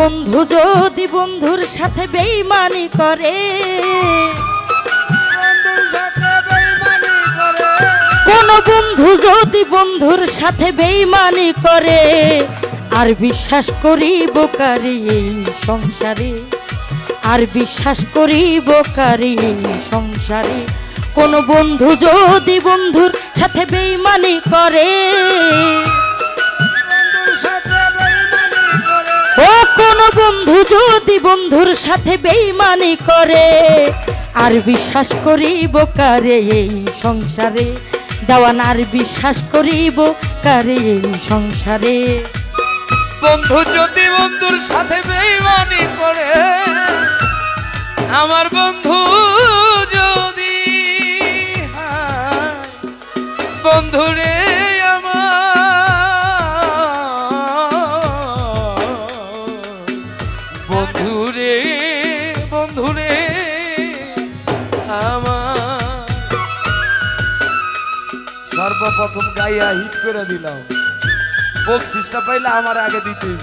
বন্ধু যদি বন্ধুর সাথে বেইমানি করে। কোন বন্ধু যদি বন্ধুর সাথে বেইমানি করে, আর বিশ্বাস করিব কারি এই সংসারে, আর বিশ্বাস করিব কারি এই সংসারে। কোন বন্ধু যদি বন্ধুর সাথে বেইমানি করে বন্ধু যদি বন্ধুর সাথে বেইমানি করে, আর বিশ্বাস করিব কারে এই সংসারে? দেওয়ান আর বিশ্বাস করিব কারে এই সংসারে? বন্ধু যদি বন্ধুর সাথে বেইমানি করে, আমার বন্ধু যদি বন্ধুরে সর্বপ্রথম গাইয়া হিট করে দিলাম। বক্সিসটা পাইলে আমার আগে দিতেই